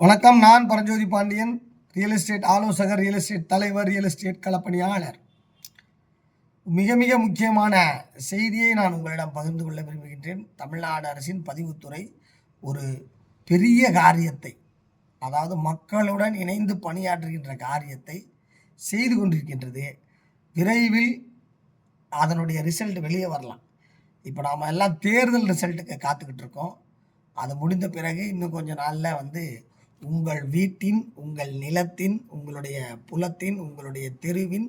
வணக்கம் நான் Paranjothi Pandian real estate ஆலோசகர் ரியல் எஸ்டேட் தலைவர் ரியல் எஸ்டேட் களப்பணியாளர். மிக மிக முக்கியமான செய்தியை நான் உங்களிடம் பகிர்ந்து கொள்ள விரும்புகின்றேன். தமிழ்நாடு அரசின் பதிவுத்துறை ஒரு பெரிய காரியத்தை அதாவது மக்களுடன் இணைந்து பணியாற்றுகின்ற காரியத்தை செய்து கொண்டிருக்கின்றது. விரைவில் அதனுடைய ரிசல்ட் வெளியே வரலாம். இப்போ நாம் எல்லாம் தேர்தல் ரிசல்ட்டுக்கு காத்துக்கிட்டு இருக்கோம். அது முடிந்த பிறகு இன்னும் கொஞ்ச நாளில் வந்து உங்கள் வீட்டின் உங்கள் நிலத்தின் உங்களுடைய புலத்தின் உங்களுடைய தெருவின்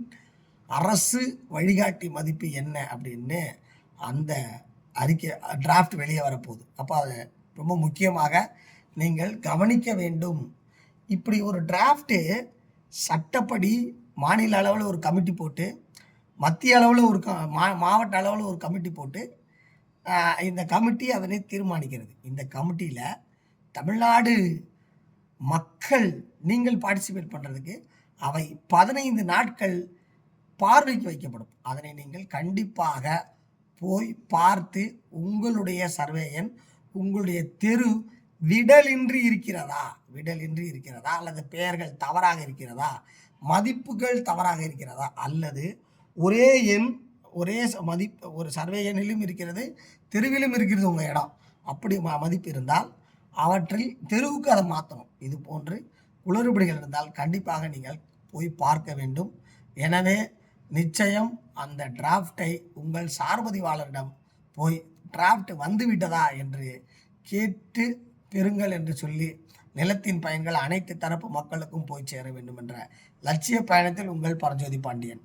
அரசு வழிகாட்டி மதிப்பு என்ன அப்படின்னு அந்த அறிக்கை டிராஃப்ட் வெளியே வரப்போகுது. அப்போ அதை ரொம்ப முக்கியமாக நீங்கள் கவனிக்க வேண்டும். இப்படி ஒரு டிராஃப்ட்டு சட்டப்படி மாநில அளவில் ஒரு கமிட்டி போட்டு மத்திய அளவில் ஒரு க மா மாவட்ட அளவில் ஒரு கமிட்டி போட்டு இந்த கமிட்டி அதனை தீர்மானிக்கிறது. இந்த கமிட்டியில் தமிழ்நாடு மக்கள் நீங்கள் பார்ட்டிசிபேட் பண்ணுறதுக்கு அவை பதினைந்து நாட்கள் பார்வைக்கு வைக்கப்படும். அதனை நீங்கள் கண்டிப்பாக போய் பார்த்து உங்களுடைய சர்வேயன் உங்களுடைய தெரு விடலின்றி இருக்கிறதா? விடலின்றி இருக்கிறதா? அல்லது பெயர்கள் தவறாக இருக்கிறதா? மதிப்புகள் தவறாக இருக்கிறதா? அல்லது ஒரே எண் ஒரே மதிப்பு ஒரு சர்வே எண்ணிலும் இருக்கிறது தெருவிலும் இருக்கிறது உங்கள் இடம். அப்படி ம மதிப்பு இருந்தால் அவற்றில் தெருவுக்கு அதை மாற்றணும் இது போன்று குளறுபடிகள் இருந்தால் கண்டிப்பாக நீங்கள் போய் பார்க்க வேண்டும். எனவே நிச்சயம் அந்த டிராஃப்டை உங்கள் சார்பதிவாளரிடம் போய் டிராஃப்ட் வந்துவிட்டதா என்று கேட்டு பெறுங்கள் என்று சொல்லி நிலத்தின் பயன்கள் அனைத்து தரப்பு மக்களுக்கும் போய் சேர வேண்டும் என்ற லட்சிய பயணத்தில் உங்கள் பரஞ்சோதி பாண்டியன்.